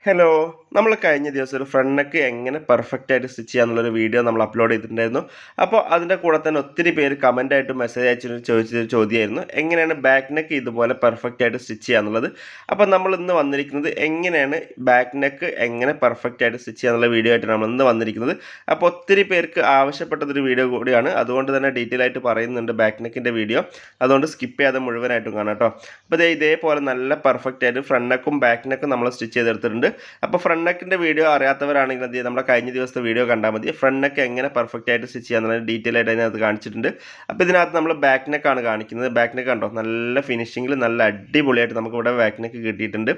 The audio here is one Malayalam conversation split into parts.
Hello. നമ്മൾ കഴിഞ്ഞ ദിവസം ഒരു ഫ്രണ്ട് നെക്ക് എങ്ങനെ പെർഫെക്റ്റ് ആയിട്ട് സ്റ്റിച്ച് ചെയ്യാന്നുള്ളൊരു വീഡിയോ നമ്മൾ അപ്ലോഡ് ചെയ്തിട്ടുണ്ടായിരുന്നു. അപ്പോൾ അതിന്റെ കൂടെ തന്നെ ഒത്തിരി പേര് കമന്റ് ആയിട്ട് മെസ്സേജ് അയച്ചു ചോദിച്ചൊരു ചോദ്യമായിരുന്നു. എങ്ങനെയാണ് ബാക്ക് നെക്ക് ഇതുപോലെ പെർഫെക്റ്റ് ആയിട്ട് സ്റ്റിച്ച് ചെയ്യാന്നുള്ളത്? അപ്പോൾ നമ്മൾ ഇന്ന് വന്നിരിക്കുന്നത് എങ്ങനെയാണ് ബാക്ക് നെക്ക് എങ്ങനെ പെർഫെക്റ്റ് ആയിട്ട് സ്റ്റിച്ച് ചെയ്യാന്നുള്ള വീഡിയോ ആയിട്ട് നമ്മൾ ഇന്ന് വന്നിരിക്കുന്നത്. അപ്പോൾ ഒത്തിരി പേർക്ക് ആവശ്യപ്പെട്ടതൊരു വീഡിയോ കൂടിയാണ്. അതുകൊണ്ട് തന്നെ ഡീറ്റെയിൽ ആയിട്ട് പറയുന്നുണ്ട് ബാക്ക് നെക്കിന്റെ വീഡിയോ അതുകൊണ്ട് സ്കിപ്പ് ചെയ്യാതെ മുഴുവനായിട്ടും കാണാം കേട്ടോ. അപ്പോൾ ഇതേപോലെ നല്ല പെർഫെക്റ്റ് ആയിട്ട് ഫ്രണ്ട് നെക്കും ബാക്ക് നെക്കും നമ്മൾ സ്റ്റിച്ച് ചെയ്തെടുത്തിട്ടുണ്ട്. അപ്പോൾ ഫ്രണ്ട് നെക്കിന്റെ വീഡിയോ അറിയാത്തവരാണെങ്കിൽ എന്ത് നമ്മുടെ കഴിഞ്ഞ ദിവസത്തെ വീഡിയോ കണ്ടാൽ മതി. ഫ്രണ്ട് നെക്ക് എങ്ങനെ പെർഫെക്റ്റ് ആയിട്ട് സ്റ്റിച്ച് ചെയ്യാന്നുള്ളത് ഡീറ്റെയിൽ ആയിട്ട് അതിനകത്ത് കാണിച്ചിട്ടുണ്ട്. അപ്പോൾ ഇതിനകത്ത് നമ്മൾ ബാക്ക് നെക്കാണ് കാണിക്കുന്നത്. ബാക്ക് നെക്ക് കണ്ടോ? നല്ല ഫിനിഷിങ്ങിൽ നല്ല അടിപൊളിയായിട്ട് നമുക്ക് ഇവിടെ ബാക്ക് നെക്ക് കിട്ടിയിട്ടുണ്ട്.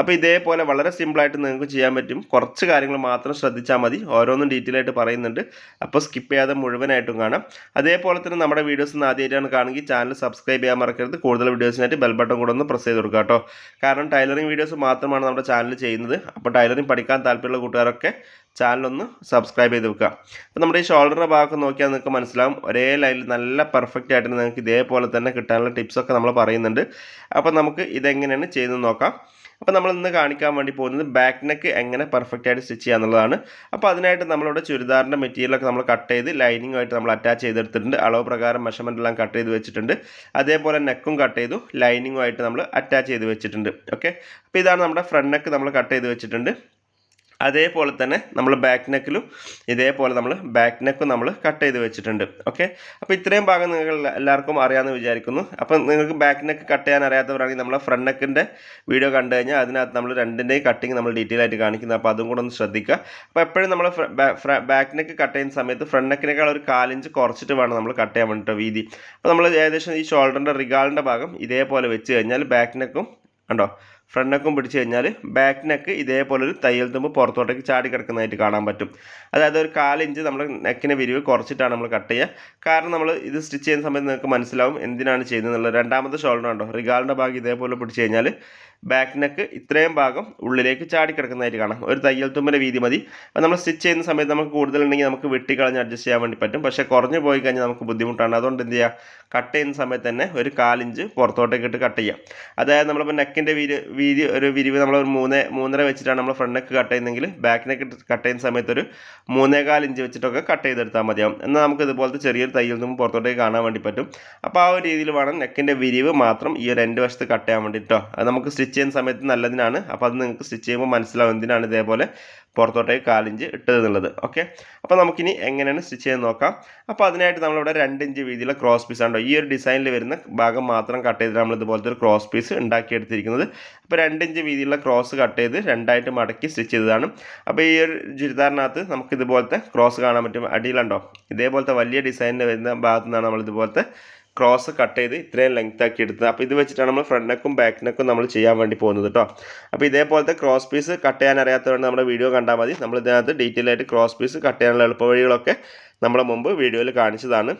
അപ്പോൾ ഇതേപോലെ വളരെ സിമ്പിളായിട്ട് നിങ്ങൾക്ക് ചെയ്യാൻ പറ്റും. കുറച്ച് കാര്യങ്ങൾ മാത്രം ശ്രദ്ധിച്ചാൽ മതി. ഓരോന്നും ഡീറ്റെയിൽ ആയിട്ട് പറയുന്നുണ്ട്. അപ്പോൾ സ്കിപ്പ് ചെയ്യാതെ മുഴുവനായിട്ടും കാണാം. അതേപോലെ തന്നെ നമ്മുടെ വീഡിയോസ് ഒന്ന് ആദ്യമായിട്ടാണ് കാണുമെങ്കിൽ ചാനൽ സബ്സ്ക്രൈബ് ചെയ്യാൻ മറക്കരുത്. കൂടുതൽ വീഡിയോസിനായിട്ട് ബെൽ ബട്ടൺ കൂടെ ഒന്ന് പ്രസ് ചെയ്ത് കൊടുക്കുക കേട്ടോ. കാരണം ടൈലറിംഗ് വീഡിയോസ് മാത്രമാണ് നമ്മുടെ ചാനൽ ചെയ്യുന്നത്. അപ്പോൾ ടൈലറിംഗ് പഠിക്കാൻ താല്പര്യമുള്ള കൂട്ടുകാരൊക്കെ ചാനലൊന്ന് സബ്സ്ക്രൈബ് ചെയ്ത് വെക്കുക. അപ്പോൾ നമ്മുടെ ഈ ഷോൾഡറിന്റെ ഭാഗമൊക്കെ നോക്കിയാൽ നിങ്ങൾക്ക് മനസ്സിലാവും. ഒരേ ലൈനിൽ നല്ല പെർഫെക്റ്റ് ആയിട്ട് നിങ്ങൾക്ക് ഇതേപോലെ തന്നെ കിട്ടാനുള്ള ടിപ്സൊക്കെ നമ്മൾ പറയുന്നുണ്ട്. അപ്പോൾ നമുക്ക് ഇതെങ്ങനെയാണ് ചെയ്ത് നോക്കാം. അപ്പോൾ നമ്മൾ ഇന്ന് കാണിക്കാൻ വേണ്ടി പോകുന്നത് ബാക്ക് നെക്ക് എങ്ങനെ പെർഫെക്റ്റ് ആയിട്ട് സ്റ്റിച്ച് ചെയ്യുക എന്നുള്ളതാണ്. അപ്പോൾ അതിനായിട്ട് നമ്മളിവിടെ ചുരിദാറിന്റെ മെറ്റീരിയലൊക്കെ നമ്മൾ കട്ട് ചെയ്ത് ലൈനിങ്ങുമായിട്ട് നമ്മൾ അറ്റാച്ച് ചെയ്തെടുത്തിട്ടുണ്ട്. അളവ് പ്രകാരം മെഷർമെന്റ് എല്ലാം കട്ട് ചെയ്ത് വെച്ചിട്ടുണ്ട്. അതേപോലെ നെക്കും കട്ട് ചെയ്തു. ലൈനിങ്ങുമായിട്ട് നമ്മൾ അറ്റാച്ച് ചെയ്ത് വെച്ചിട്ടുണ്ട്. ഓക്കെ അപ്പോൾ ഇതാണ് നമ്മുടെ ഫ്രണ്ട് നെക്ക് നമ്മൾ കട്ട് ചെയ്ത് വെച്ചിട്ടുണ്ട്. അതേപോലെ തന്നെ നമ്മൾ ബാക്ക് നെക്കിലും ഇതേപോലെ നമ്മൾ ബാക്ക് നെക്കും നമ്മൾ കട്ട് ചെയ്ത് വെച്ചിട്ടുണ്ട്. ഓക്കെ അപ്പോൾ ഇത്രയും ഭാഗം നിങ്ങൾ എല്ലാവർക്കും അറിയാമെന്ന് വിചാരിക്കുന്നു. അപ്പം നിങ്ങൾക്ക് ബാക്ക് നെക്ക് കട്ട് ചെയ്യാൻ അറിയാത്തവരാണെങ്കിൽ നമ്മളെ ഫ്രണ്ട് നെക്കിന്റെ വീഡിയോ കണ്ടു കഴിഞ്ഞാൽ അതിനകത്ത് നമ്മൾ രണ്ടിന്റെയും കട്ടിങ് നമ്മൾ ഡീറ്റെയിൽ ആയിട്ട് കാണിക്കുന്നത് അപ്പോൾ അതും കൂടെ ഒന്ന് ശ്രദ്ധിക്കുക. അപ്പോൾ എപ്പോഴും നമ്മൾ ബാക്ക് നെക്ക് കട്ട് ചെയ്യുന്ന സമയത്ത് ഫ്രണ്ട് നെക്കിനേക്കാൾ ഒരു കാലിഞ്ച് കുറച്ചിട്ട് വേണം നമ്മൾ കട്ട് ചെയ്യാൻ വേണ്ടിയിട്ട് വീതി. അപ്പോൾ നമ്മൾ ഏകദേശം ഈ ഷോൾഡറിന്റെ റിഗാളിന്റെ ഭാഗം ഇതേപോലെ വെച്ച് കഴിഞ്ഞാൽ ബാക്ക് നെക്കും കണ്ടോ? ഫ്രണ്ട് നെക്കും പിടിച്ച് കഴിഞ്ഞാൽ ബാക്ക് നെക്ക് ഇതേപോലെ ഒരു തയ്യൽ തുമ്പ് പുറത്തോട്ടേക്ക് ചാടി കിടക്കുന്നതായിട്ട് കാണാൻ പറ്റും. അതായത് ഒരു കാലിഞ്ച് നമ്മൾ നെക്കിന് വിരിവ് കുറച്ചിട്ടാണ് നമ്മൾ കട്ട് ചെയ്യുക. കാരണം നമ്മൾ ഇത് സ്റ്റിച്ച് ചെയ്യുന്ന സമയത്ത് നിങ്ങൾക്ക് മനസ്സിലാവും എന്തിനാണ് ചെയ്യുന്നത് എന്നുള്ളത്. രണ്ടാമത്തെ ഷോൾഡർ ഉണ്ടോ റിഗാളിന്റെ ഭാഗം ഇതേപോലെ പിടിച്ച് കഴിഞ്ഞാൽ ബാക്ക് നെക്ക് ഇത്രയും ഭാഗം ഉള്ളിലേക്ക് ചാടി കിടക്കുന്നതായിട്ട് കാണാം. ഒരു തയ്യൽ തുമ്പിന്റെ വീതി മതി. അപ്പോൾ നമ്മൾ സ്റ്റിച്ച് ചെയ്യുന്ന സമയത്ത് നമുക്ക് കൂടുതലുണ്ടെങ്കിൽ നമുക്ക് വെട്ടിക്കളഞ്ഞ് അഡ്ജസ്റ്റ് ചെയ്യാൻ വേണ്ടി പറ്റും. പക്ഷേ കുറഞ്ഞു പോയി കഴിഞ്ഞാൽ നമുക്ക് ബുദ്ധിമുട്ടാണ്. അതുകൊണ്ട് എന്ത് ചെയ്യുക കട്ട് ചെയ്യുന്ന സമയത്ത് തന്നെ ഒരു കാലിഞ്ച് പുറത്തോട്ടേക്ക് ഇട്ട് കട്ട് ചെയ്യാം. അതായത് നമ്മളിപ്പോൾ നെക്കിന്റെ വീതി വീതി ഒരു വിരിവ് നമ്മൾ ഒരു മൂന്ന് മൂന്നര വെച്ചിട്ടാണ് നമ്മൾ ഫ്രണ്ട് നെക്ക് കട്ട് ചെയ്യുന്നതെങ്കിൽ ബാക്ക് നെക്ക് കട്ട് ചെയ്യുന്ന സമയത്ത് ഒരു മൂന്നേകാൽ ഇഞ്ച് വെച്ചിട്ടൊക്കെ കട്ട് ചെയ്തെടുത്താൽ മതിയാവും. എന്നാൽ നമുക്ക് ഇതുപോലത്തെ ചെറിയൊരു തയ്യൽ തുമ്പ് പുറത്തോട്ടേക്ക് കാണാൻ വേണ്ടി പറ്റും. അപ്പോൾ ആ ഒരു രീതിയിൽ വേണം നെക്കിന്റെ വിരിവ് മാത്രം ഈ ഒരു രണ്ട് വശത്ത് കട്ട് ചെയ്യാൻ വേണ്ടിയിട്ടോ അത് നമുക്ക് ചെയ്യുന്ന സമയത്ത് നല്ലതിനാണ്. അപ്പോൾ അത് നിങ്ങൾക്ക് സ്റ്റിച്ച് ചെയ്യുമ്പോൾ മനസ്സിലാവും എന്തിനാണ് ഇതേപോലെ പുറത്തോട്ടേക്ക് കാലിഞ്ച് ഇട്ടത് എന്നുള്ളത്. ഓക്കെ? അപ്പോൾ നമുക്കിനി എങ്ങനെയാണ് സ്റ്റിച്ച് ചെയ്ത് നോക്കാം. അപ്പോൾ അതിനായിട്ട് നമ്മളിവിടെ രണ്ട് ഇഞ്ച് വീതിയിലുള്ള ക്രോസ് പീസ് ഉണ്ടോ ഈ ഒരു ഡിസൈനിൽ വരുന്ന ഭാഗം മാത്രം കട്ട് ചെയ്ത് നമ്മൾ ഇതുപോലത്തെ ഒരു ക്രോസ് പീസ് ഉണ്ടാക്കിയെടുത്തിരിക്കുന്നത്. അപ്പോൾ രണ്ട് ഇഞ്ച് വീതിയിലുള്ള ക്രോസ് കട്ട് ചെയ്ത് രണ്ടായിട്ട് മടക്കി സ്റ്റിച്ച് ചെയ്തതാണ്. അപ്പോൾ ഈ ഒരു ചുരിദാറിനകത്ത് നമുക്ക് ഇതുപോലത്തെ ക്രോസ് കാണാൻ പറ്റും. അടിയിലുണ്ടോ ഇതേപോലത്തെ വലിയ ഡിസൈനിൽ വരുന്ന ഭാഗത്തു നിന്നാണ് നമ്മൾ ഇതുപോലത്തെ ക്രോസ് കട്ട് ചെയ്ത് ഇത്രയും ലെങ്ത് ആക്കി എടുത്തത്. അപ്പോൾ ഇത് വെച്ചിട്ടാണ് നമ്മൾ ഫ്രണ്ട് നെക്കും ബാക്ക് നെക്കും നമ്മൾ ചെയ്യാൻ വേണ്ടി പോകുന്നത് കേട്ടോ അപ്പോൾ ഇതേപോലത്തെ ക്രോസ് പീസ് കട്ട് ചെയ്യാൻ അറിയാത്തതുകൊണ്ട് നമ്മുടെ വീഡിയോ കണ്ടാൽ മതി. നമ്മൾ ഇതിനകത്ത് ഡീറ്റെയിൽ ആയിട്ട് ക്രോസ് പീസ് കട്ട് ചെയ്യാനുള്ള എളുപ്പവഴികളൊക്കെ നമ്മുടെ മുമ്പ് വീഡിയോയിൽ കാണിച്ചതാണ്.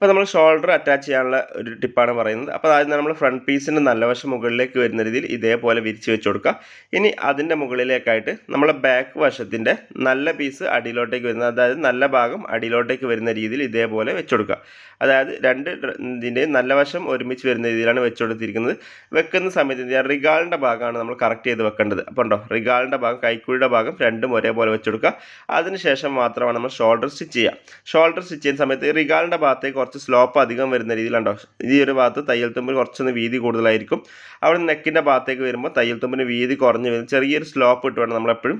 അപ്പോൾ നമ്മൾ ഷോൾഡർ അറ്റാച്ച് ചെയ്യാനുള്ള ഒരു ടിപ്പാണ് പറയുന്നത്. അപ്പോൾ ആദ്യം നമ്മൾ ഫ്രണ്ട് പീസിന്റെ നല്ല വശം മുകളിലേക്ക് വരുന്ന രീതിയിൽ ഇതേപോലെ വിരിച്ച് വെച്ച് കൊടുക്കുക. ഇനി അതിന്റെ മുകളിലേക്കായിട്ട് നമ്മളെ ബാക്ക് വശത്തിന്റെ നല്ല പീസ് അടിയിലോട്ടേക്ക് വരുന്ന അതായത് നല്ല ഭാഗം അടിയിലോട്ടേക്ക് വരുന്ന രീതിയിൽ ഇതേപോലെ വെച്ച് കൊടുക്കുക. അതായത് രണ്ട് ഇതിന്റെയും നല്ല വശം ഒരുമിച്ച് വരുന്ന രീതിയിലാണ് വെച്ച് കൊടുത്തിരിക്കുന്നത്. വെക്കുന്ന സമയത്ത് റിഗാളിന്റെ ഭാഗമാണ് നമ്മൾ കറക്റ്റ് ചെയ്ത് വെക്കേണ്ടത്. അപ്പോൾ ഉണ്ടോ? റിഗാളിന്റെ ഭാഗം കൈക്കുഴിയുടെ ഭാഗം രണ്ടും ഒരേപോലെ വെച്ച് കൊടുക്കുക. അതിനുശേഷം മാത്രമാണ് നമ്മൾ ഷോൾഡർ സ്റ്റിച്ച് ചെയ്യുക. ഷോൾഡർ സ്റ്റിച്ച് ചെയ്യുന്ന സമയത്ത് റിഗാളിന്റെ ഭാഗത്തേക്ക് കുറച്ച് സ്ലോപ്പ് അധികം വരുന്ന രീതിയിലുണ്ടോ? ഈ ഒരു ഭാഗത്ത് തയ്യൽ തുമ്പിൽ കുറച്ചൊന്ന് വീതി കൂടുതലായിരിക്കും. അവിടെ നെക്കിന്റെ ഭാഗത്തേക്ക് വരുമ്പോൾ തയ്യൽ തുമ്പിന് വീതി കുറഞ്ഞ് വരും ചെറിയൊരു സ്ലോപ്പ് ഇട്ട് വേണം നമ്മളെപ്പോഴും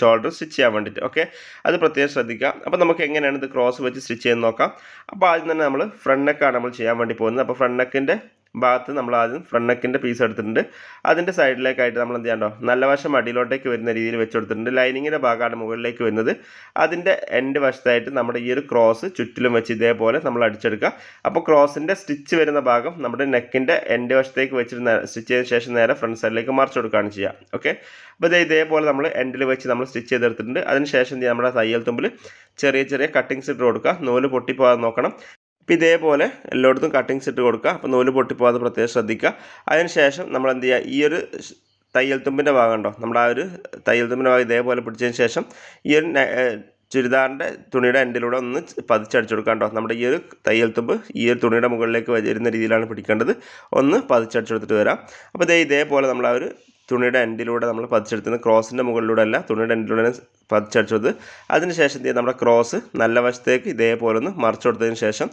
ഷോൾഡർ സ്റ്റിച്ച് ചെയ്യാൻ വേണ്ടിയിട്ട്. ഓക്കെ അത് പ്രത്യേകം ശ്രദ്ധിക്കുക. അപ്പോൾ നമുക്ക് എങ്ങനെയാണ് ഇത് ക്രോസ് വെച്ച് സ്റ്റിച്ച് ചെയ്യാൻ നോക്കാം. അപ്പോൾ ആദ്യം തന്നെ നമ്മൾ ഫ്രണ്ട് നെക്കാണ് നമ്മൾ ചെയ്യാൻ വേണ്ടി പോകുന്നത്. അപ്പോൾ ഫ്രണ്ട് നെക്കിന്റെ ഭാഗത്ത് നമ്മൾ ആദ്യം ഫ്രണ്ട് നെക്കിന്റെ പീസ് എടുത്തിട്ടുണ്ട്. അതിന്റെ സൈഡിലേക്കായിട്ട് നമ്മൾ എന്ത് ചെയ്യണ്ടോ നല്ല വശം അടിയിലോട്ടേക്ക് വരുന്ന രീതിയിൽ വെച്ച് കൊടുത്തിട്ടുണ്ട്. ലൈനിങ്ങിന്റെ ഭാഗമാണ് മുകളിലേക്ക് വരുന്നത്. അതിന്റെ എൻഡ് വശത്തായിട്ട് നമ്മുടെ ഈ ഒരു ക്രോസ് ചുറ്റിലും വെച്ച് ഇതേപോലെ നമ്മൾ അടിച്ചെടുക്കുക. അപ്പോൾ ക്രോസിന്റെ സ്റ്റിച്ച് വരുന്ന ഭാഗം നമ്മുടെ നെക്കിന്റെ എൻഡ് വശത്തേക്ക് വെച്ചിട്ട് സ്റ്റിച്ച് ചെയ്ത ശേഷം നേരെ ഫ്രണ്ട് സൈഡിലേക്ക് മറിച്ച് കൊടുക്കുകയാണ് ചെയ്യുക. ഓക്കെ അപ്പോൾ ഇത് ഇതേപോലെ നമ്മൾ എൻഡിൽ വെച്ച് നമ്മൾ സ്റ്റിച്ച് ചെയ്തെടുത്തിട്ടുണ്ട്. അതിന് ശേഷം നമ്മുടെ തയ്യൽ തുമ്പിൽ ചെറിയ ചെറിയ കട്ടിങ്സ് ഇട്ട് കൊടുക്കുക. നൂൽ പൊട്ടിപ്പോകാതെ നോക്കണം. അപ്പോൾ ഇതേപോലെ എല്ലായിടത്തും കട്ടിങ്സ് ഇട്ട് കൊടുക്കുക. അപ്പോൾ നൂൽ പൊട്ടിപ്പോകാതെ പ്രത്യേകം ശ്രദ്ധിക്കുക. അതിന് ശേഷം നമ്മൾ എന്ത് ചെയ്യുക? ഈ ഒരു തയ്യൽ തുമ്പിന്റെ ഭാഗം ഉണ്ടോ നമ്മുടെ ആ ഒരു തയ്യൽ തുമ്പിന്റെ ഭാഗം ഇതേപോലെ പിടിച്ചതിന് ശേഷം ഈ ഒരു ചുരിദാറിന്റെ തുണിയുടെ എൻഡിലൂടെ ഒന്ന് പതിച്ചടിച്ചു കൊടുക്കാം കേട്ടോ നമ്മുടെ ഈ ഒരു തയ്യൽ തുമ്പ് ഈ ഒരു തുണിയുടെ മുകളിലേക്ക് വരുന്ന രീതിയിലാണ് പിടിക്കേണ്ടത്. ഒന്ന് പതിച്ചടിച്ചു കൊടുത്തിട്ട് വരാം. അപ്പോൾ ഇതേ ഇതേപോലെ നമ്മൾ ആ ഒരു തുണിയുടെ എൻഡിലൂടെ നമ്മൾ പതിച്ചെടുത്തത് ക്രോസിന്റെ മുകളിലൂടെ അല്ല തുണിയുടെ എൻഡിലൂടെ പതിച്ചടിച്ചത് അതിനുശേഷം നമ്മുടെ ക്രോസ് നല്ല വശത്തേക്ക് ഇതേപോലെ ഒന്ന് മറിച്ചു കൊടുത്തതിന് ശേഷം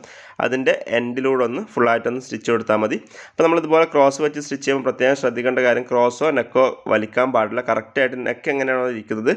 അതിന്റെ എൻഡിലൂടെ ഒന്ന് ഫുള്ളായിട്ടൊന്ന് സ്റ്റിച്ച് കൊടുത്താൽ മതി. അപ്പോൾ നമ്മളിതുപോലെ ക്രോസ് വെച്ച് സ്റ്റിച്ച് ചെയ്യുമ്പോൾ പ്രത്യേകം ശ്രദ്ധിക്കേണ്ട കാര്യം ക്രോസോ നെക്കോ വലിക്കാൻ പാടില്ല. കറക്റ്റായിട്ട് നെക്ക് എങ്ങനെയാണോ ഇരിക്കുന്നത്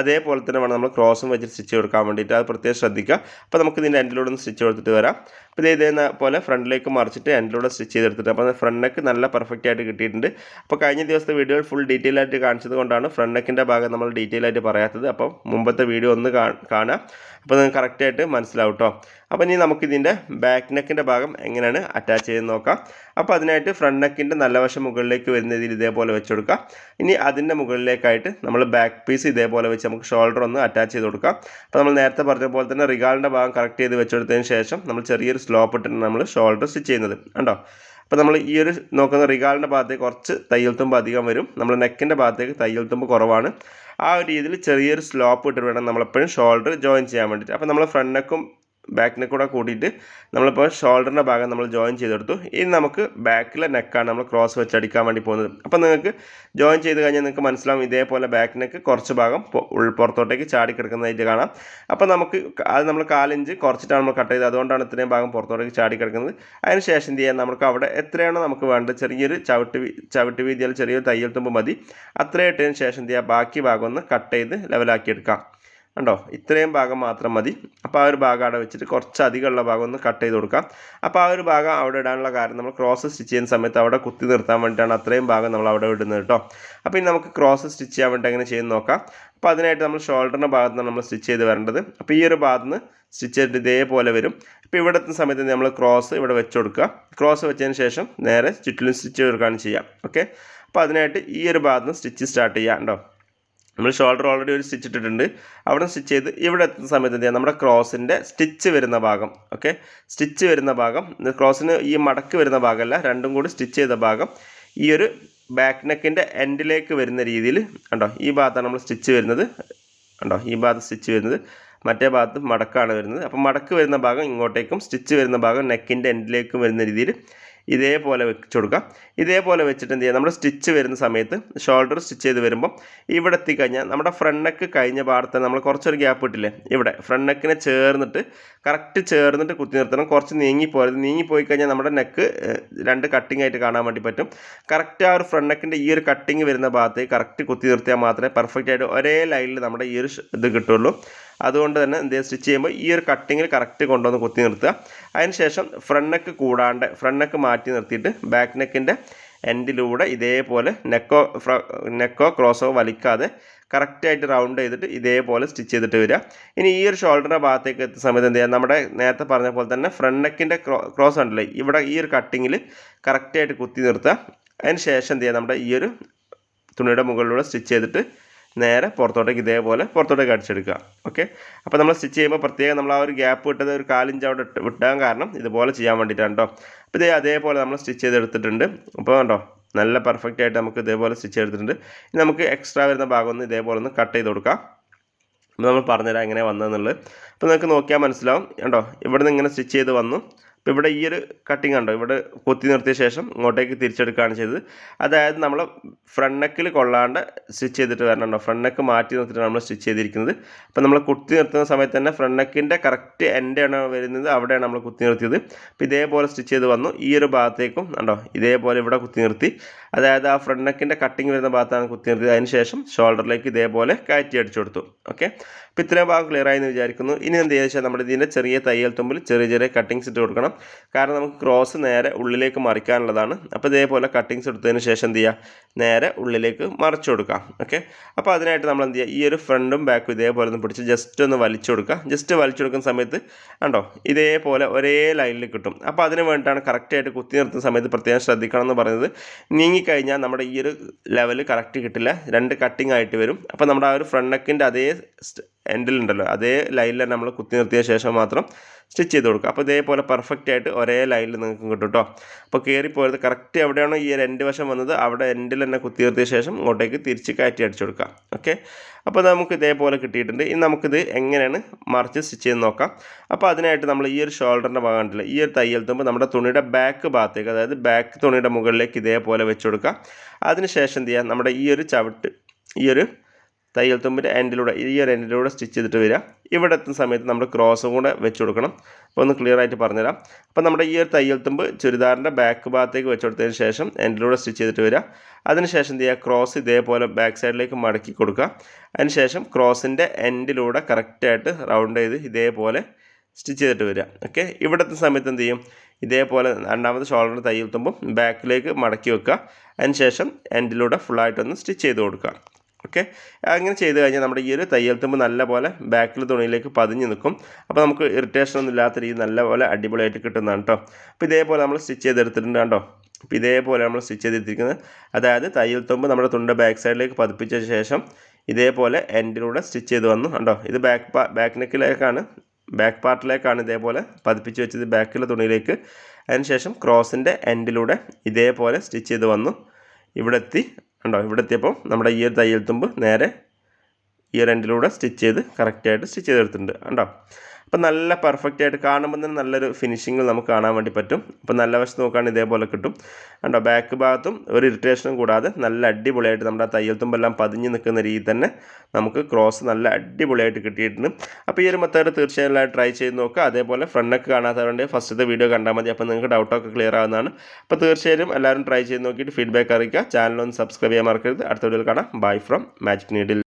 അതേപോലെ തന്നെ വേണം നമ്മൾ ക്രോസും വെച്ച് സ്റ്റിച്ച് കൊടുക്കാൻ വേണ്ടിയിട്ട്. അത് പ്രത്യേകം ശ്രദ്ധിക്കുക. അപ്പോൾ നമുക്ക് ഇതിന്റെ എൻഡിലൂടെ ഒന്ന് സ്റ്റിച്ച് കൊടുത്തിട്ട് വരാം. അപ്പോൾ ഇത് പോലെ ഫ്രണ്ടിലേക്ക് മറിച്ചിട്ട് എൻഡിലൂടെ സ്റ്റിച്ച് ചെയ്തെടുത്തിട്ട് അപ്പോൾ ഫ്രണ്ട് നെക്ക് നല്ല പെർഫെക്റ്റ് ആയിട്ട് കിട്ടിയിട്ടുണ്ട്. അപ്പോൾ കഴിഞ്ഞ ദിവസത്തെ വീഡിയോയിൽ ഫുൾ ഡീറ്റെയിൽ ആയിട്ട് കാണിച്ചത് കൊണ്ടാണ്. ഫ്രണ്ട് നെക്കിന്റെ ഭാഗം നമ്മൾ ഡീറ്റെയിൽ ആയിട്ട് പറയാത്തത്. അപ്പം മുമ്പത്തെ വീഡിയോ ഒന്ന് കാണാം. അപ്പോൾ നിങ്ങൾക്ക് കറക്റ്റായിട്ട് മനസ്സിലാവും കേട്ടോ അപ്പോൾ ഇനി നമുക്കിതിന്റെ ബാക്ക് നെക്കിന്റെ ഭാഗം എങ്ങനെയാണ് അറ്റാച്ച് ചെയ്ത് നോക്കാം. അപ്പോൾ അതിനായിട്ട് ഫ്രണ്ട് നെക്കിന്റെ നല്ല വശം മുകളിലേക്ക് വരുന്ന രീതിയിൽ ഇതേപോലെ വെച്ച് കൊടുക്കാം. ഇനി അതിന്റെ മുകളിലേക്കായിട്ട് നമ്മൾ ബാക്ക് പീസ് ഇതേപോലെ വെച്ച് നമുക്ക് ഷോൾഡർ ഒന്ന് അറ്റാച്ച് ചെയ്ത് കൊടുക്കാം. അപ്പോൾ നമ്മൾ നേരത്തെ പറഞ്ഞ പോലെ തന്നെ റിഗാളിന്റെ ഭാഗം കറക്റ്റ് ചെയ്ത് വെച്ചെടുത്തതിന് ശേഷം നമ്മൾ ചെറിയൊരു സ്ലോപ്പ് ഇട്ടിട്ട് നമ്മൾ ഷോൾഡർ സ്റ്റിച്ച് ചെയ്യുന്നത്. കണ്ടോ? അപ്പോൾ നമ്മൾ ഈ ഒരു നോക്കുന്ന റിഗാളിന്റെ ഭാഗത്തേക്ക് കുറച്ച് തയ്യൽ തുമ്പ് അധികം വരും. നമ്മൾ നെക്കിന്റെ ഭാഗത്തേക്ക് തയ്യൽ തുമ്പ് കുറവാണ്. ആ ഒരു രീതിയിൽ ചെറിയൊരു സ്ലോപ്പ് ഇട്ടിട്ട് വേണം നമ്മളെപ്പോഴും ഷോൾഡർ ജോയിൻ ചെയ്യാൻ വേണ്ടിയിട്ട്. അപ്പോൾ നമ്മൾ ഫ്രണ്ട് നെക്കും ബാക്ക് നെക്ക് കൂടെ കൂട്ടിയിട്ട് നമ്മളിപ്പോൾ ഷോൾഡറിന്റെ ഭാഗം നമ്മൾ ജോയിൻ ചെയ്തെടുത്തു. ഇനി നമുക്ക് ബാക്കിലെ നെക്കാണ് നമ്മൾ ക്രോസ് വെച്ച് അടിക്കാൻ വേണ്ടി പോകുന്നത്. അപ്പോൾ നിങ്ങൾക്ക് ജോയിൻ ചെയ്ത് കഴിഞ്ഞാൽ നിങ്ങൾക്ക് മനസ്സിലാവും ഇതേപോലെ ബാക്ക് നെക്ക് കുറച്ച് ഭാഗം ഉൾ പുറത്തോട്ടേക്ക് ചാടി കിടക്കുന്നതായിട്ട് കാണാം. അപ്പോൾ നമുക്ക് അത് നമ്മൾ കാലിഞ്ച് കുറച്ചിട്ടാണ് നമ്മൾ കട്ട് ചെയ്തത്. അതുകൊണ്ടാണ് ഇത്രയും ഭാഗം പുറത്തോട്ടേക്ക് ചാടി കിടക്കുന്നത് അതിന് ശേഷം എന്ത് ചെയ്യാം? നമുക്ക് അവിടെ എത്രയാണോ നമുക്ക് വേണ്ടത് ചെറിയൊരു ചവിട്ട് ചവിട്ട് വീതിയാൽ ചെറിയൊരു തയ്യൽ തുമ്പ് മതി. അത്രയും ഇട്ടതിന് ശേഷം എന്ത് ചെയ്യുക ബാക്കി ഭാഗം ഒന്ന് കട്ട് ചെയ്ത് ലെവലാക്കി എടുക്കാം. കണ്ടോ? ഇത്രയും ഭാഗം മാത്രം മതി. അപ്പോൾ ആ ഒരു ഭാഗം അവിടെ വെച്ചിട്ട് കുറച്ച് അധികമുള്ള ഭാഗം ഒന്ന് കട്ട് ചെയ്ത് കൊടുക്കാം. അപ്പോൾ ആ ഒരു ഭാഗം അവിടെ ഇടാനുള്ള കാരണം നമ്മൾ ക്രോസ് സ്റ്റിച്ച് ചെയ്യുന്ന സമയത്ത് അവിടെ കുത്തി നിർത്താൻ വേണ്ടിയിട്ടാണ് അത്രയും ഭാഗം നമ്മൾ അവിടെ ഇടുന്നത് കേട്ടോ. അപ്പോൾ ഇനി നമുക്ക് ക്രോസ് സ്റ്റിച്ച് ചെയ്യാൻ വേണ്ടി എങ്ങനെ ചെയ്യുന്ന നോക്കാം. അപ്പോൾ അതിനായിട്ട് നമ്മൾ ഷോൾഡറിന്റെ ഭാഗത്ത് നമ്മൾ സ്റ്റിച്ച് ചെയ്ത് വരേണ്ടത്. അപ്പോൾ ഈ ഒരു ഭാഗത്ത് നിന്ന് സ്റ്റിച്ച് ചെയ്തിട്ട് ഇതേപോലെ വരും. ഇപ്പോൾ ഇവിടെ എത്തുന്ന സമയത്ത് നമ്മൾ ക്രോസ് ഇവിടെ വെച്ച് കൊടുക്കുക. ക്രോസ് വെച്ചതിന് ശേഷം നേരെ ചുറ്റിലും സ്റ്റിച്ച് കൊടുക്കുകയാണ് ചെയ്യാം ഓക്കെ അപ്പോൾ അതിനായിട്ട് ഈ ഒരു ഭാഗത്ത് നിന്ന് സ്റ്റിച്ച് സ്റ്റാർട്ട് ചെയ്യാം കേട്ടോ. നമ്മൾ ഷോൾഡർ ഓൾറെഡി ഒരു സ്റ്റിച്ച് ഇട്ടിട്ടുണ്ട്. അവിടെ സ്റ്റിച്ച് ചെയ്ത് ഇവിടെ എത്തുന്ന സമയത്ത് എന്ത് ചെയ്യാം നമ്മുടെ ക്രോസിന്റെ സ്റ്റിച്ച് വരുന്ന ഭാഗം ഓക്കെ സ്റ്റിച്ച് വരുന്ന ഭാഗം ക്രോസിന് ഈ മടക്ക് വരുന്ന ഭാഗമല്ല രണ്ടും കൂടി സ്റ്റിച്ച് ചെയ്ത ഭാഗം ഈ ഒരു ബാക്ക് നെക്കിന്റെ എൻഡിലേക്ക് വരുന്ന രീതിയിൽ കണ്ടോ? ഈ ഭാഗത്താണ് നമ്മൾ സ്റ്റിച്ച് വരുന്നത് കണ്ടോ? ഈ ഭാഗത്ത് സ്റ്റിച്ച് വരുന്നത്. മറ്റേ ഭാഗത്ത് മടക്കാണ് വരുന്നത്. അപ്പോൾ മടക്ക് വരുന്ന ഭാഗം ഇങ്ങോട്ടേക്കും സ്റ്റിച്ച് വരുന്ന ഭാഗം നെക്കിന്റെ എൻഡിലേക്കും വരുന്ന രീതിയിൽ ഇതേപോലെ വെച്ച് കൊടുക്കുക ഇതേപോലെ വെച്ചിട്ട് എന്ത് ചെയ്യുക നമ്മുടെ സ്റ്റിച്ച് വരുന്ന സമയത്ത് ഷോൾഡർ സ്റ്റിച്ച് ചെയ്ത് വരുമ്പോൾ ഇവിടെ എത്തിക്കഴിഞ്ഞാൽ നമ്മുടെ ഫ്രണ്ട് നെക്ക് കഴിഞ്ഞ ഭാഗത്ത് നമ്മൾ കുറച്ചൊരു ഗ്യാപ്പ് ഇട്ടില്ലേ? ഇവിടെ ഫ്രണ്ട് നെക്കിനെ ചേർന്നിട്ട് കറക്റ്റ് ചേർന്നിട്ട് കുത്തി നിർത്തണം. കുറച്ച് നീങ്ങിപ്പോയത് നീങ്ങിപ്പോയി കഴിഞ്ഞാൽ നമ്മുടെ നെക്ക് രണ്ട് കട്ടിംഗ് ആയിട്ട് കാണാൻ വേണ്ടി പറ്റും. കറക്റ്റ് ആ ഒരു ഫ്രണ്ട് നെക്കിന്റെ ഈ ഒരു കട്ടിങ് വരുന്ന ഭാഗത്തേക്ക് കറക്റ്റ് കുത്തി നിർത്തിയാൽ മാത്രമേ പെർഫെക്റ്റ് ആയിട്ട് ഒരേ ലൈനിൽ നമ്മുടെ ഈ ഒരു ഇത് കിട്ടുള്ളൂ. അതുകൊണ്ട് തന്നെ എന്ത് സ്റ്റിച്ച് ചെയ്യുമ്പോൾ ഈ ഒരു കട്ടിങ്ങിൽ കറക്റ്റ് കൊണ്ടുവന്ന് കുത്തി നിർത്തുക. അതിനുശേഷം ഫ്രണ്ട് നെക്ക് കൂടാണ്ട് ഫ്രണ്ട് നെക്ക് മാറ്റി നിർത്തിയിട്ട് ബാക്ക് നെക്കിന്റെ എൻഡിലൂടെ ഇതേപോലെ നെക്കോ നെക്കോ ക്രോസോ വലിക്കാതെ കറക്റ്റായിട്ട് റൗണ്ട് ചെയ്തിട്ട് ഇതേപോലെ സ്റ്റിച്ച് ചെയ്തിട്ട് വരിക. ഇനി ഈ ഒരു ഷോൾഡറിന്റെ ഭാഗത്തേക്ക് എത്തുന്ന സമയത്ത് എന്ത് ചെയ്യുക നമ്മുടെ നേരത്തെ പറഞ്ഞ പോലെ തന്നെ ഫ്രണ്ട് നെക്കിന്റെ ക്രോസ് ഉണ്ടല്ലേ ഇവിടെ ഈ ഒരു കട്ടിങ്ങിൽ കറക്റ്റായിട്ട് കുത്തി നിർത്തുക. അതിന് ശേഷം എന്ത് ചെയ്യുക നമ്മുടെ ഈ ഒരു തുണിയുടെ മുകളിലൂടെ സ്റ്റിച്ച് ചെയ്തിട്ട് നേരെ പുറത്തോട്ടേക്ക് ഇതേപോലെ പുറത്തോട്ടേക്ക് അടിച്ചെടുക്കുക. ഓക്കെ അപ്പോൾ നമ്മൾ സ്റ്റിച്ച് ചെയ്യുമ്പോൾ പ്രത്യേകം നമ്മൾ ആ ഒരു ഗ്യാപ്പ് വിട്ടത് ഒരു കാലിഞ്ച് അവിടെ വിട്ടാൻ കാരണം ഇതുപോലെ ചെയ്യാൻ വേണ്ടിയിട്ടാണ് കേട്ടോ അപ്പോൾ ഇതേ അതേപോലെ നമ്മൾ സ്റ്റിച്ച് ചെയ്ത് എടുത്തിട്ടുണ്ട് അപ്പോൾ കണ്ടോ? നല്ല പെർഫെക്റ്റ് ആയിട്ട് നമുക്ക് ഇതേപോലെ സ്റ്റിച്ച് ചെയ്തിട്ടുണ്ട് ഇനി നമുക്ക് എക്സ്ട്രാ വരുന്ന ഭാഗം ഒന്ന് ഇതേപോലെ ഒന്ന് കട്ട് ചെയ്ത് കൊടുക്കാം. അപ്പോൾ നമ്മൾ പറഞ്ഞുതരാം എങ്ങനെ വന്നതെന്നുള്ളത്. അപ്പോൾ നിങ്ങൾക്ക് നോക്കിയാൽ മനസ്സിലാവും. കണ്ടോ? ഇവിടെ നിന്ന് ഇങ്ങനെ സ്റ്റിച്ച് ചെയ്ത് വന്നു. ഇപ്പോൾ ഇവിടെ ഈ ഒരു കട്ടിങ് ഉണ്ടോ ഇവിടെ കൊത്തി നിർത്തിയ ശേഷം ഇങ്ങോട്ടേക്ക് തിരിച്ചെടുക്കുകയാണ് ചെയ്തത്. അതായത് നമ്മൾ ഫ്രണ്ട് നെക്കിൽ കൊള്ളാണ്ട് സ്റ്റിച്ച് ചെയ്തിട്ട് വരണുണ്ടോ? ഫ്രണ്ട് നെക്ക് മാറ്റി നിർത്തിയിട്ട് നമ്മൾ സ്റ്റിച്ച് ചെയ്തിരിക്കുന്നത്. അപ്പോൾ നമ്മൾ കുത്തി നിർത്തുന്ന സമയത്ത് തന്നെ ഫ്രണ്ട് നെക്കിന്റെ കറക്റ്റ് എൻഡാണ് വരുന്നത്. അവിടെയാണ് നമ്മൾ കുത്തി നിർത്തിയത്. അപ്പോൾ ഇതേപോലെ സ്റ്റിച്ച് ചെയ്ത് വന്നു. ഈ ഒരു ഭാഗത്തേക്കും ഉണ്ടോ ഇതേപോലെ ഇവിടെ കുത്തി നിർത്തി. അതായത് ആ ഫ്രണ്ട് നെക്കിന്റെ കട്ടിങ് വരുന്ന ഭാഗത്താണ് കുത്തി നിർത്തിയത്. അതിന് ശേഷം ഷോൾഡറിലേക്ക് ഇതേപോലെ കയറ്റി അടിച്ചു കൊടുത്തു. ഓക്കെ അപ്പോൾ ഇത്രയും ഭാഗം ക്ലിയർ ആയി എന്ന് വിചാരിക്കുന്നു. ഇനി എന്ത് ചെയ്യുക നമ്മുടെ ഇതിന്റെ ചെറിയ തയ്യൽ തുമ്പിൽ ചെറിയ ചെറിയ കട്ടിങ്സ് ഇട്ട് കൊടുക്കണം. കാരണം നമുക്ക് ക്രോസ് നേരെ ഉള്ളിലേക്ക് മറിക്കാനുള്ളതാണ്. അപ്പോൾ ഇതേപോലെ കട്ടിങ്സ് എടുത്തതിന് ശേഷം എന്ത് ചെയ്യുക നേരെ ഉള്ളിലേക്ക് മറിച്ചു കൊടുക്കാം. ഓക്കെ അപ്പോൾ അതിനായിട്ട് നമ്മൾ എന്ത് ചെയ്യുക ഈ ഒരു ഫ്രണ്ടും ബാക്കും ഇതേപോലെ ഒന്ന് പിടിച്ച് ജസ്റ്റ് ഒന്ന് വലിച്ചു കൊടുക്കുക. ജസ്റ്റ് വലിച്ചു കൊടുക്കുന്ന സമയത്ത് കണ്ടോ? ഇതേപോലെ ഒരേ ലൈനിൽ കിട്ടും. അപ്പോൾ അതിന് വേണ്ടിയിട്ടാണ് കറക്റ്റായിട്ട് കുത്തി നിർത്തുന്ന സമയത്ത് പ്രത്യേകം ശ്രദ്ധിക്കണം എന്ന് പറയുന്നത്. നീങ്ങിക്കഴിഞ്ഞാൽ നമ്മുടെ ഈ ഒരു ലെവൽ കറക്റ്റ് കിട്ടില്ല. രണ്ട് കട്ടിങ് ആയിട്ട് വരും. അപ്പോൾ നമ്മുടെ ആ ഒരു ഫ്രണ്ട് നെക്കിന്റെ അതേ എൻഡിലുണ്ടല്ലോ അതേ ലൈനിൽ നമ്മൾ കുത്തി നിർത്തിയ ശേഷം മാത്രം സ്റ്റിച്ച് ചെയ്ത് കൊടുക്കുക. അപ്പോൾ ഇതേപോലെ പെർഫെക്റ്റ് ആയിട്ട് ഒരേ ലൈനിൽ നിങ്ങൾക്ക് കിട്ടും കേട്ടോ അപ്പോൾ കയറിപ്പോയത് കറക്റ്റ് എവിടെയാണോ ഈ രണ്ട് വശം വന്നത് അവിടെ എൻഡിൽ തന്നെ കുത്തി നിർത്തിയ ശേഷം ഇങ്ങോട്ടേക്ക് തിരിച്ച് കയറ്റി അടിച്ചു കൊടുക്കാം ഓക്കെ അപ്പോൾ നമുക്ക് ഇതേപോലെ കിട്ടിയിട്ടുണ്ട്. ഇനി നമുക്കിത് എങ്ങനെയാണ് മറിച്ച് സ്റ്റിച്ച് ചെയ്ത് നോക്കാം. അപ്പോൾ അതിനായിട്ട് നമ്മൾ ഈ ഒരു ഷോൾഡറിന്റെ ഭാഗം ഉണ്ടല്ലോ ഈ ഒരു തയ്യൽ നമ്മുടെ തുണിയുടെ ബാക്ക് ഭാഗത്തേക്ക് അതായത് ബാക്ക് തുണിയുടെ മുകളിലേക്ക് ഇതേപോലെ വെച്ച് കൊടുക്കുക. അതിനുശേഷം എന്ത് ചെയ്യുക നമ്മുടെ ഈ ഒരു ചവിട്ട് ഈ ഒരു തയ്യൽ തുമ്പിന്റെ എൻഡിലൂടെ ഈ ഒരു എൻഡിലൂടെ സ്റ്റിച്ച് ചെയ്തിട്ട് വരിക. ഇവിടെ എത്തുന്ന സമയത്ത് നമ്മൾ ക്രോസും കൂടെ വെച്ച് കൊടുക്കണം. അപ്പോൾ ഒന്ന് ക്ലിയർ ആയിട്ട് പറഞ്ഞുതരാം. അപ്പോൾ നമ്മുടെ ഈ ഒരു തയ്യൽ തുമ്പ് ചുരിദാറിന്റെ ബാക്ക് ഭാഗത്തേക്ക് വെച്ച് കൊടുത്തതിന് ശേഷം എൻഡിലൂടെ സ്റ്റിച്ച് ചെയ്തിട്ട് വരിക. അതിനുശേഷം എന്ത് ചെയ്യുക? ക്രോസ് ഇതേപോലെ ബാക്ക് സൈഡിലേക്ക് മടക്കി കൊടുക്കുക. അതിനുശേഷം ക്രോസിന്റെ എൻഡിലൂടെ കറക്റ്റായിട്ട് റൗണ്ട് ചെയ്ത് ഇതേപോലെ സ്റ്റിച്ച് ചെയ്തിട്ട് വരിക. ഓക്കെ ഇവിടുത്തെ സമയത്ത് എന്ത് ചെയ്യും? ഇതേപോലെ രണ്ടാമത് ഷോൾഡർ തയ്യൽ തുമ്പും ബാക്കിലേക്ക് മടക്കി വെക്കുക. അതിനുശേഷം എൻഡിലൂടെ ഫുള്ളായിട്ടൊന്ന് സ്റ്റിച്ച് ചെയ്ത് കൊടുക്കുക. ഓക്കെ? അങ്ങനെ ചെയ്ത് കഴിഞ്ഞാൽ നമ്മുടെ ഈ ഒരു തയ്യൽ തുമ്പ് നല്ലപോലെ ബാക്കിൽ തുണിയിലേക്ക് പതിഞ്ഞ് നിൽക്കും. അപ്പോൾ നമുക്ക് ഇറിറ്റേഷൻ ഒന്നും ഇല്ലാത്ത രീതി നല്ലപോലെ അടിപൊളിയായിട്ട് കിട്ടുന്നതാണ് കേട്ടോ അപ്പോൾ ഇതേപോലെ നമ്മൾ സ്റ്റിച്ച് ചെയ്തെടുത്തിട്ടുണ്ട് കേട്ടോ അപ്പോൾ ഇതേപോലെ നമ്മൾ സ്റ്റിച്ച് ചെയ്തിരിക്കുന്നത്. അതായത് തയ്യൽ തുമ്പ് നമ്മുടെ തുണ്ട ബാക്ക് സൈഡിലേക്ക് പതിപ്പിച്ച ശേഷം ഇതേപോലെ എൻഡിലൂടെ സ്റ്റിച്ച് ചെയ്ത് വന്നു കണ്ടോ ഇത് ബാക്ക് പാ ബാക്ക് നെക്കിലേക്കാണ് ബാക്ക് പാർട്ടിലേക്കാണ് ഇതേപോലെ പതിപ്പിച്ച് വെച്ചത് ബാക്കിലെ തുണിയിലേക്ക്. അതിനുശേഷം ക്രോസിന്റെ എൻഡിലൂടെ ഇതേപോലെ സ്റ്റിച്ച് ചെയ്ത് വന്നു. ഇവിടെ എത്തി കണ്ടോ? ഇവിടെ എത്തിയപ്പോൾ നമ്മുടെ ഈ ഒരു തയ്യൽ തുമ്പ് നേരെ ഈ ഒരു എൻഡിലൂടെ സ്റ്റിച്ച് ചെയ്ത് കറക്റ്റായിട്ട് സ്റ്റിച്ച് ചെയ്തെടുത്തിട്ടുണ്ട്. കണ്ടോ? അപ്പോൾ നല്ല പെർഫെക്റ്റ് ആയിട്ട് കാണുമ്പോൾ തന്നെ നല്ലൊരു ഫിനിഷിങ്ങിൽ നമുക്ക് കാണാൻ വേണ്ടി പറ്റും. അപ്പോൾ നല്ല വശത്ത് നോക്കുകയാണെങ്കിൽ ഇതേപോലെ കിട്ടും. കണ്ടോ ബാക്ക് ഭാഗത്തും ഒരു ഇറിറ്റേഷനും കൂടാതെ നല്ല അടിപൊളിയായിട്ട് നമ്മുടെ തയ്യൽ തുമ്പെല്ലാം പതിഞ്ഞ് നിൽക്കുന്ന രീതി തന്നെ നമുക്ക് ക്രോസ് നല്ല അടിപൊളിയായിട്ട് കിട്ടിയിട്ടുണ്ട്. അപ്പോൾ ഈ ഒരു മെത്തേഡ് തീർച്ചയായും ട്രൈ ചെയ്ത് നോക്കുക. അതേപോലെ ഫ്രണ്ടൊക്കെ കാണാത്തവരുണ്ട് ഫസ്റ്റത്തെ വീഡിയോ കണ്ടാൽ മതി. അപ്പോൾ നിങ്ങൾക്ക് ഡൗട്ടൊക്കെ ക്ലിയർ ആവുന്നതാണ്. അപ്പോൾ തീർച്ചയായും എല്ലാവരും ട്രൈ ചെയ്ത് നോക്കിയിട്ട് ഫീഡ്ബാക്ക് അറിയിക്കുക. ചാനലൊന്ന് സബ്സ്ക്രൈബ് ചെയ്യാൻ മറക്കരുത്. അടുത്ത വീഡിയോയിൽ കാണാം. Bye from magic needle